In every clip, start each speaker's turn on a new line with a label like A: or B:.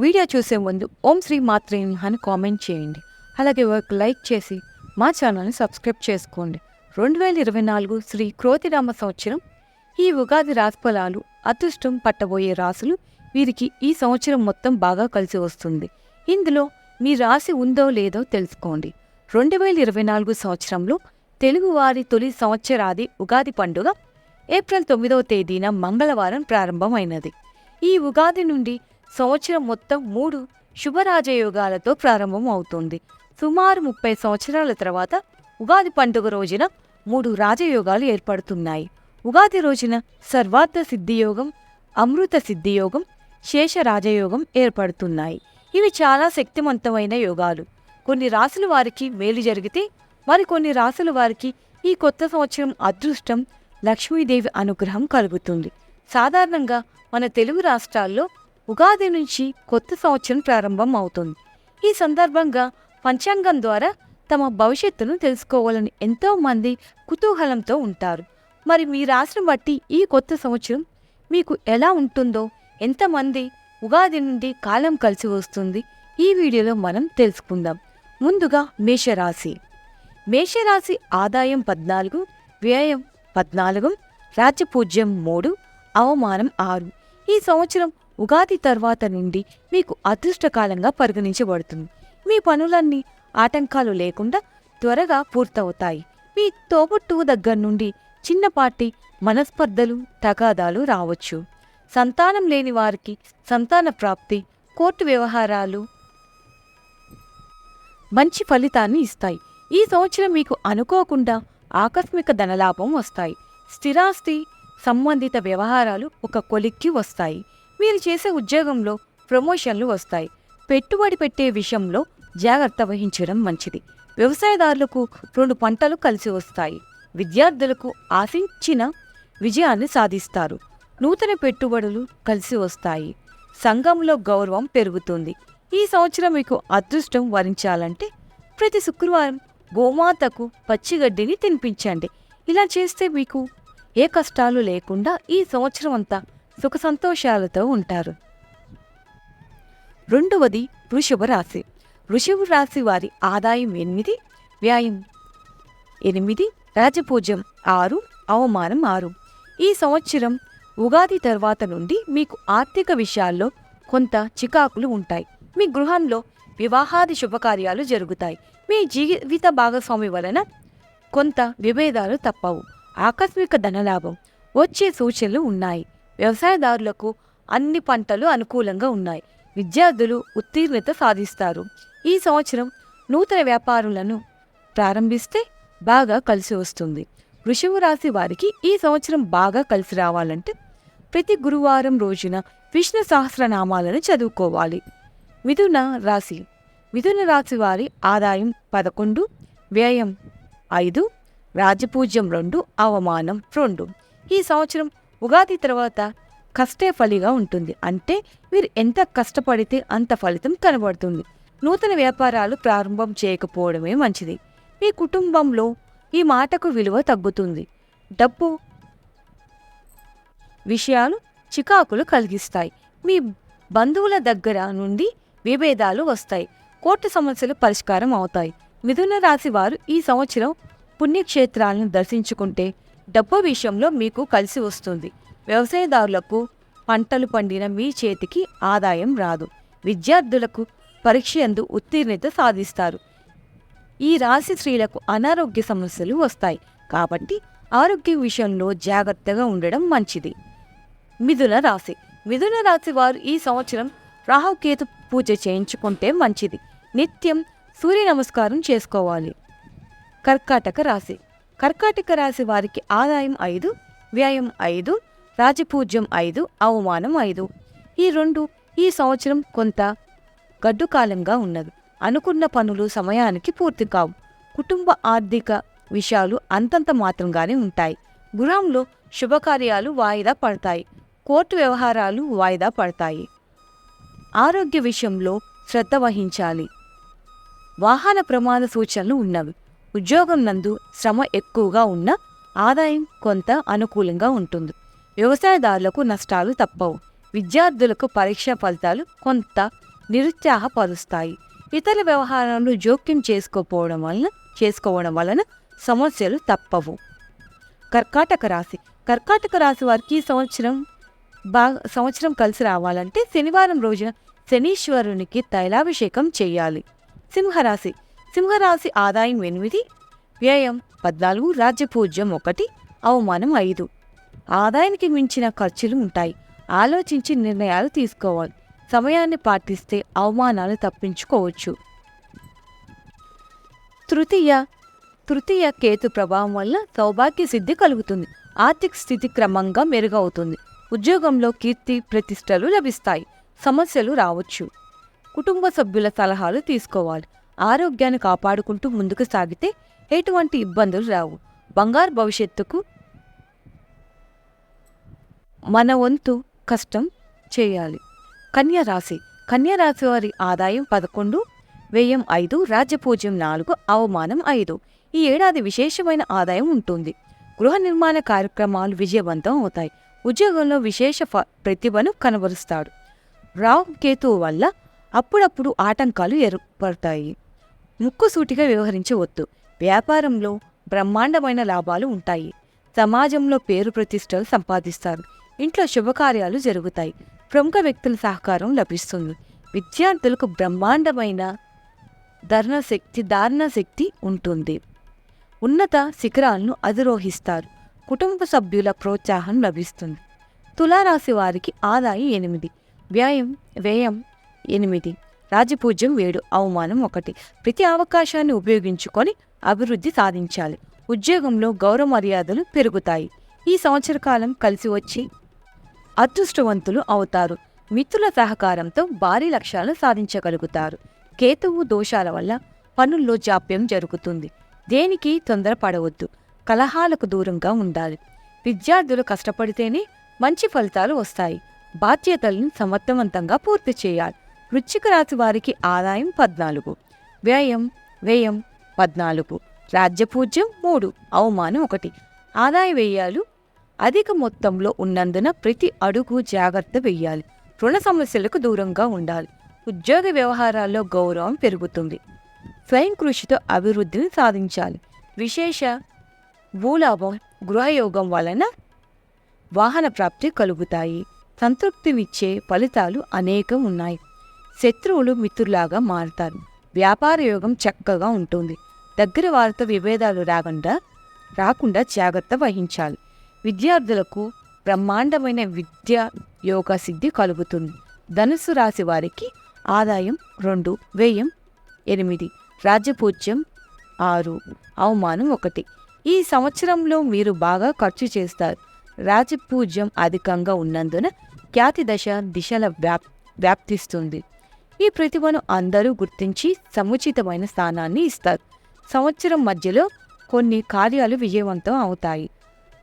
A: Video చూసే ముందు ఓం శ్రీ మాత్రే అని కామెంట్ చేయండి. అలాగే వర్క్ లైక్ చేసి మా ఛానల్ని సబ్స్క్రైబ్ చేసుకోండి. రెండు వేల ఇరవై నాలుగు శ్రీ క్రోతిరామ సంవత్సరం. ఈ ఉగాది రాశిఫలాలు అదృష్టం పట్టబోయే రాసులు వీరికి ఈ సంవత్సరం మొత్తం బాగా కలిసి వస్తుంది. ఇందులో మీ రాశి ఉందో లేదో తెలుసుకోండి. రెండు వేల ఇరవై నాలుగు సంవత్సరంలో తెలుగువారి తొలి సంవత్సరాది ఉగాది పండుగ ఏప్రిల్ తొమ్మిదవ తేదీన మంగళవారం ప్రారంభమైనది. ఈ ఉగాది నుండి సంవత్సరం మొత్తం మూడు శుభరాజయోగాలతో ప్రారంభం అవుతుంది. సుమారు ముప్పై సంవత్సరాల తర్వాత ఉగాది పండుగ రోజున మూడు రాజయోగాలు ఏర్పడుతున్నాయి. ఉగాది రోజున సర్వార్థ సిద్ధియోగం అమృత సిద్ధియోగం శేష రాజయోగం ఏర్పడుతున్నాయి. ఇవి చాలా శక్తివంతమైన యోగాలు. కొన్ని రాసుల వారికి మేలు జరిగితే మరికొన్ని రాసుల వారికి ఈ కొత్త సంవత్సరం అదృష్టం లక్ష్మీదేవి అనుగ్రహం కలుగుతుంది. సాధారణంగా మన తెలుగు రాష్ట్రాల్లో ఉగాది నుంచి కొత్త సంవత్సరం ప్రారంభం అవుతుంది ఈ సందర్భంగా పంచాంగం ద్వారా తమ భవిష్యత్తును తెలుసుకోవాలని ఎంతోమంది కుతూహలంతో ఉంటారు. మరి మీ రాశిని బట్టి ఈ కొత్త సంవత్సరం మీకు ఎలా ఉంటుందో ఎంతమంది ఉగాది నుండి కాలం కలిసి వస్తుంది ఈ వీడియోలో మనం తెలుసుకుందాం. ముందుగా మేషరాశి. మేషరాశి ఆదాయం పద్నాలుగు వ్యయం పద్నాలుగు రాజ్యపూజ్యం మూడు అవమానం ఆరు. ఈ సంవత్సరం ఉగాది తర్వాత నుండి మీకు అదృష్టకాలంగా పరిగణించబడుతుంది. మీ పనులన్నీ ఆటంకాలు లేకుండా త్వరగా పూర్తవుతాయి. మీ తోబుట్టువు దగ్గర నుండి చిన్నపాటి మనస్పర్ధలు తగాదాలు రావచ్చు. సంతానం లేని వారికి సంతాన ప్రాప్తి కోర్టు వ్యవహారాలు మంచి ఫలితాన్ని ఇస్తాయి. ఈ సంవత్సరం మీకు అనుకోకుండా ఆకస్మిక ధనలాభం వస్తాయి. స్థిరాస్తి సంబంధిత వ్యవహారాలు ఒక కొలిక్కి వస్తాయి. మీరు చేసే ఉద్యోగంలో ప్రమోషన్లు వస్తాయి. పెట్టుబడి పెట్టే విషయంలో జాగ్రత్త వహించడం మంచిది. వ్యవసాయదారులకు రెండు పంటలు కలిసి వస్తాయి. విద్యార్థులకు ఆశించిన విజయాన్ని సాధిస్తారు. నూతన పెట్టుబడులు కలిసి వస్తాయి. సంఘంలో గౌరవం పెరుగుతుంది. ఈ సంవత్సరం మీకు అదృష్టం వరించాలంటే ప్రతి శుక్రవారం గోమాతకు పచ్చిగడ్డిని తినిపించండి. ఇలా చేస్తే మీకు ఏ కష్టాలు లేకుండా ఈ సంవత్సరం అంతా సుఖ సంతోషాలతో ఉంటారు. రెండవది వృషభ రాశి. వృషభ రాశి వారి ఆదాయం ఎనిమిది వ్యాయం ఎనిమిది రాజపూజ్యం ఆరు అవమానం ఆరు. ఈ సంవత్సరం ఉగాది తర్వాత నుండి మీకు ఆర్థిక విషయాల్లో కొంత చికాకులు ఉంటాయి. మీ గృహంలో వివాహాది శుభకార్యాలు జరుగుతాయి. మీ జీవిత భాగస్వామి వలన కొంత విభేదాలు తప్పవు. ఆకస్మిక ధనలాభం వచ్చే సూచనలు ఉన్నాయి. వ్యవసాయదారులకు అన్ని పంటలు అనుకూలంగా ఉన్నాయి. విద్యార్థులు ఉత్తీర్ణత సాధిస్తారు. ఈ సంవత్సరం నూతన వ్యాపారులను ప్రారంభిస్తే బాగా కలిసి వస్తుంది. వృషభ రాశి వారికి ఈ సంవత్సరం బాగా కలిసి రావాలంటే ప్రతి గురువారం రోజున విష్ణు సహస్రనామాలను చదువుకోవాలి. మిథున రాశి. మిథున రాశి వారి ఆదాయం పదకొండు వ్యయం ఐదు రాజపూజ్యం రెండు అవమానం రెండు. ఈ సంవత్సరం ఉగాది తర్వాత కష్టే ఫలిగా ఉంటుంది. అంటే మీరు ఎంత కష్టపడితే అంత ఫలితం కనబడుతుంది. నూతన వ్యాపారాలు ప్రారంభం చేయకపోవడమే మంచిది. మీ కుటుంబంలో ఈ మాటకు విలువ తగ్గుతుంది. డబ్బు విషయాలు చికాకులు కలిగిస్తాయి. మీ బంధువుల దగ్గర నుండి విభేదాలు వస్తాయి. కోర్టు సమస్యలు పరిష్కారం అవుతాయి. మిథున రాశి వారు ఈ సంవత్సరం పుణ్యక్షేత్రాలను దర్శించుకుంటే డబ్బు విషయంలో మీకు కలిసి వస్తుంది. వ్యవసాయదారులకు పంటలు పండిన మీ చేతికి ఆదాయం రాదు. విద్యార్థులకు పరీక్ష ఎందు ఉత్తీర్ణత సాధిస్తారు. ఈ రాశి స్త్రీలకు అనారోగ్య సమస్యలు వస్తాయి. కాబట్టి ఆరోగ్య విషయంలో జాగ్రత్తగా ఉండడం మంచిది. మిథున రాశి. మిథున రాశి వారు ఈ సంవత్సరం రాహుకేతు పూజ చేయించుకుంటే మంచిది. నిత్యం సూర్య నమస్కారం చేసుకోవాలి. కర్కాటక రాశి. కర్కాటక రాశి వారికి ఆదాయం ఐదు వ్యయం ఐదు రాజపూజ్యం ఐదు అవమానం ఐదు. ఈ రెండు ఈ సంవత్సరం కొంత గడ్డుకాలంగా ఉన్నది అనుకున్న పనులు సమయానికి పూర్తి కావు. కుటుంబ ఆర్థిక విషయాలు అంతంత మాత్రంగానే ఉంటాయి. గృహంలో శుభకార్యాలు వాయిదా పడతాయి. కోర్టు వ్యవహారాలు వాయిదా పడతాయి. ఆరోగ్య విషయంలో శ్రద్ధ వహించాలి. వాహన ప్రమాద సూచనలు ఉన్నవి. ఉద్యోగం నందు శ్రమ ఎక్కువగా ఉన్న ఆదాయం కొంత అనుకూలంగా ఉంటుంది. వ్యవసాయదారులకు నష్టాలు తప్పవు. విద్యార్థులకు పరీక్షా ఫలితాలు కొంత నిరుత్సాహపరుస్తాయి. ఇతర వ్యవహారాలను జోక్యం చేసుకోపోవడం వలన చేసుకోవడం వలన సమస్యలు తప్పవు. కర్కాటక రాశి. కర్కాటక రాశి వారికి సంవత్సరం బాగా సంవత్సరం కలిసి రావాలంటే శనివారం రోజున శనీశ్వరునికి తైలాభిషేకం చేయాలి. సింహరాశి. సింహరాశి ఆదాయం ఎనిమిది వ్యయం పద్నాలుగు రాజ్యపూజ్యం ఒకటి అవమానం ఐదు. ఆదాయానికి మించిన ఖర్చులు ఉంటాయి. ఆలోచించి నిర్ణయాలు తీసుకోవాలి. సమయాన్ని పాటిస్తే అవమానాలు తప్పించుకోవచ్చు. తృతీయ తృతీయ కేతు ప్రభావం వల్ల సౌభాగ్య సిద్ధి కలుగుతుంది. ఆర్థిక స్థితి క్రమంగా మెరుగవుతుంది. ఉద్యోగంలో కీర్తి ప్రతిష్టలు లభిస్తాయి. సమస్యలు రావచ్చు. కుటుంబ సభ్యుల సలహాలు తీసుకోవాలి. ఆరోగ్యాన్ని కాపాడుకుంటూ ముందుకు సాగితే ఎటువంటి ఇబ్బందులు రావు. బంగారు భవిష్యత్తుకు మన వంతు కష్టం చేయాలి. కన్యరాశి కన్యరాశి వారి ఆదాయం పదకొండు వ్యయం ఐదు రాజ్యపూజ్యం నాలుగు అవమానం ఐదు. ఈ ఏడాది విశేషమైన ఆదాయం ఉంటుంది. గృహ నిర్మాణ కార్యక్రమాలు విజయవంతం అవుతాయి. ఉద్యోగంలో విశేష ఫ- ప్రతిభను కనబరుస్తాడు. రావు కేతువు వల్ల అప్పుడప్పుడు ఆటంకాలు ఏర్పడతాయి. ముక్కుసూటిగా వ్యవహరించవద్దు. వ్యాపారంలో బ్రహ్మాండమైన లాభాలు ఉంటాయి. సమాజంలో పేరు ప్రతిష్టలు సంపాదిస్తారు. ఇంట్లో శుభకార్యాలు జరుగుతాయి. ప్రముఖ వ్యక్తుల సహకారం లభిస్తుంది. విద్యార్థులకు బ్రహ్మాండమైన ధరణ శక్తి ధారణ శక్తి ఉంటుంది. ఉన్నత శిఖరాలను అధిరోహిస్తారు. కుటుంబ సభ్యుల ప్రోత్సాహం లభిస్తుంది. తులారాశి వారికి ఆదాయం ఎనిమిది. వ్యయం వ్యయం ఎనిమిది. రాజపూజ్యం ఏడు అవమానం ఒకటి. ప్రతి అవకాశాన్ని ఉపయోగించుకొని అభివృద్ధి సాధించాలి. ఉద్యోగంలో గౌరవ మర్యాదలు పెరుగుతాయి. ఈ సంవత్సర కాలం కలిసి వచ్చి అదృష్టవంతులు అవుతారు. మిత్రుల సహకారంతో భారీ లక్ష్యాలు సాధించగలుగుతారు. కేతువు దోషాల వల్ల పనుల్లో జాప్యం జరుగుతుంది. దేనికి తొందరపడవద్దు. కలహాలకు దూరంగా ఉండాలి. విద్యార్థులు కష్టపడితేనే మంచి ఫలితాలు వస్తాయి. బాధ్యతలను సమర్థవంతంగా పూర్తి చేయాలి. వృశ్చిక రాశి వారికి ఆదాయం పద్నాలుగు. వ్యయం వ్యయం పద్నాలుగు. రాజ్యపూజ్యం మూడు అవమానం ఒకటి. ఆదాయ వ్యయాలు అధిక మొత్తంలో ఉన్నందున ప్రతి అడుగు జాగ్రత్త వెయ్యాలి. రుణ సమస్యలకు దూరంగా ఉండాలి. ఉద్యోగ వ్యవహారాల్లో గౌరవం పెరుగుతుంది. స్వయం కృషితో అభివృద్ధిని సాధించాలి. విశేష భూలాభం గృహయోగం వలన వాహన ప్రాప్తి కలుగుతాయి. సంతృప్తినిచ్చే ఫలితాలు అనేకం ఉన్నాయి. శత్రువులు మిత్రులాగా మారుతారు. వ్యాపార యోగం చక్కగా ఉంటుంది. దగ్గర వారితో విభేదాలు రాకుండా రాకుండా జాగ్రత్త వహించాలి. విద్యార్థులకు బ్రహ్మాండమైన విద్య యోగ సిద్ధి కలుగుతుంది. ధనుసు రాశి వారికి ఆదాయం రెండు వ్యయం ఎనిమిది రాజ్యపూజ్యం ఆరు అవమానం ఒకటి. ఈ సంవత్సరంలో మీరు బాగా ఖర్చు చేస్తారు. రాజపూజ్యం అధికంగా ఉన్నందున ఖ్యాతి దశ దిశల వ్యాప్ వ్యాప్తిస్తుంది. ఈ ప్రతిభను అందరూ గుర్తించి సముచితమైన స్థానాన్ని ఇస్తారు. సంవత్సరం మధ్యలో కొన్ని కార్యాలు విజయవంతం అవుతాయి.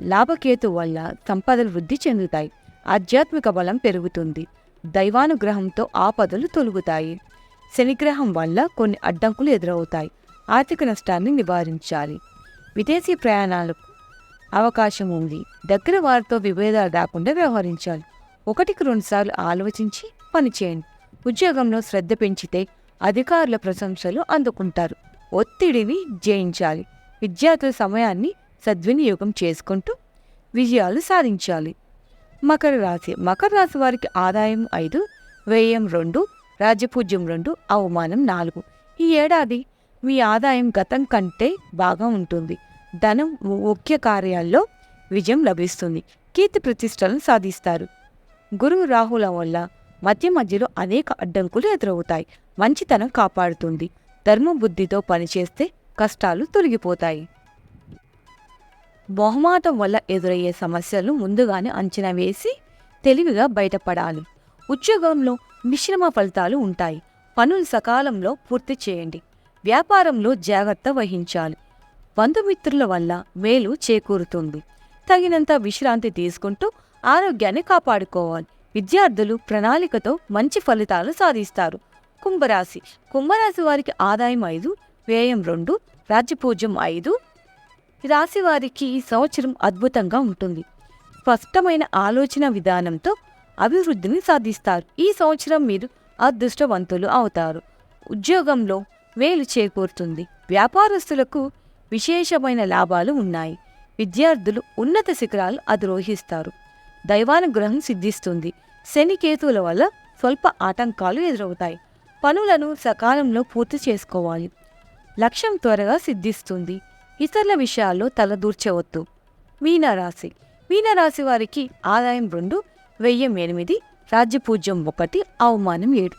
A: లాభకేతు వల్ల సంపదలు వృద్ధి చెందుతాయి. ఆధ్యాత్మిక బలం పెరుగుతుంది. దైవానుగ్రహంతో ఆపదలు తొలుగుతాయి. శనిగ్రహం వల్ల కొన్ని అడ్డంకులు ఎదురవుతాయి. ఆర్థిక నష్టాన్ని నివారించాలి. విదేశీ ప్రయాణాలకు అవకాశం ఉంది. దగ్గర వారితో విభేదాలు రాకుండా వ్యవహరించాలి. ఒకటికి రెండుసార్లు ఆలోచించి పనిచేయండి ఉద్యోగంలో శ్రద్ధ పెంచితే అధికారుల ప్రశంసలు అందుకుంటారు. ఒత్తిడిని జయించాలి. విద్యార్థుల సమయాన్ని సద్వినియోగం చేసుకుంటూ విజయాలు సాధించాలి. మకర రాశి. మకర రాశి వారికి ఆదాయం ఐదు వ్యయం రెండు రాజపూజ్యం రెండు అవమానం నాలుగు. ఈ ఏడాది మీ ఆదాయం గతం కంటే బాగా ఉంటుంది. ధనం ముఖ్య కార్యాల్లో విజయం లభిస్తుంది. కీర్తి ప్రతిష్టలను సాధిస్తారు. గురువు రాహుల వల్ల మధ్య మధ్యలో అనేక అడ్డంకులు ఎదురవుతాయి. మంచితనం కాపాడుతుంది. ధర్మబుద్ధితో పనిచేస్తే కష్టాలు తొలగిపోతాయి. బహుమాతం వల్ల ఎదురయ్యే సమస్యలను ముందుగానే అంచనా వేసి తెలివిగా బయటపడాలి. ఉద్యోగంలో మిశ్రమ ఫలితాలు ఉంటాయి. పనులు సకాలంలో పూర్తి చేయండి. వ్యాపారంలో జాగ్రత్త వహించాలి. బంధుమిత్రుల వల్ల మేలు చేకూరుతుంది. తగినంత విశ్రాంతి తీసుకుంటూ ఆరోగ్యాన్ని కాపాడుకోవాలి. విద్యార్థులు ప్రణాళికతో మంచి ఫలితాలు సాధిస్తారు. కుంభరాశి. కుంభరాశి వారికి ఆదాయం ఐదు వ్యయం రెండు రాజ్యపూజ్యం ఐదు. రాశి వారికి ఈ సంవత్సరం అద్భుతంగా ఉంటుంది. స్పష్టమైన ఆలోచన విధానంతో అభివృద్ధిని సాధిస్తారు. ఈ సంవత్సరం మీరు అదృష్టవంతులు అవుతారు. ఉద్యోగంలో మేలు చేకూరుతుంది. వ్యాపారస్తులకు విశేషమైన లాభాలు ఉన్నాయి. విద్యార్థులు ఉన్నత శిఖరాలు అధిరోహిస్తారు. దైవానుగ్రహం సిద్ధిస్తుంది. శనికేతువుల వల్ల స్వల్ప ఆటంకాలు ఎదురవుతాయి. పనులను సకాలంలో పూర్తి చేసుకోవాలి. లక్ష్యం త్వరగా సిద్ధిస్తుంది. ఇతరుల విషయాల్లో తలదూర్చవద్దు. మీనరాశి. మీనరాశి వారికి ఆదాయం రెండు వెయ్యం ఎనిమిది రాజ్యపూజ్యం ఒకటి అవమానం ఏడు.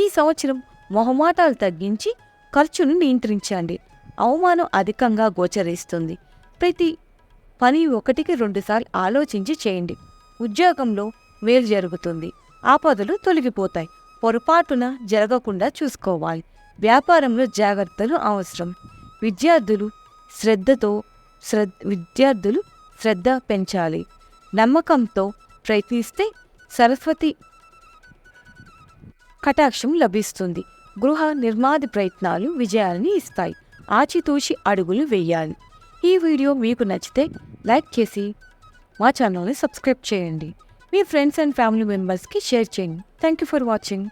A: ఈ సంవత్సరం మొహమాటాలు తగ్గించి ఖర్చును నియంత్రించండి. అవమానం అధికంగా గోచరిస్తుంది. ప్రతి పని ఒకటికి రెండుసార్లు ఆలోచించి చేయండి. ఉద్యోగంలో మేలు జరుగుతుంది. ఆపదలు తొలగిపోతాయి. పొరపాటున జరగకుండా చూసుకోవాలి. వ్యాపారంలో జాగ్రత్తలు అవసరం. విద్యార్థులు శ్రద్ధతో శ్రద్ధ విద్యార్థులు శ్రద్ధ పెంచాలి. నమ్మకంతో ప్రయత్నిస్తే సరస్వతి కటాక్షం లభిస్తుంది. గృహ నిర్మాది ప్రయత్నాలు విజయాన్ని ఇస్తాయి. ఆచితూచి అడుగులు వేయాలి. ఈ వీడియో మీకు నచ్చితే లైక్ చేసి మా ఛానల్ని సబ్స్క్రైబ్ చేయండి. మీ ఫ్రెండ్స్ అండ్ ఫ్యామిలీ మెంబర్స్కి షేర్ చేయండి. Thank you for watching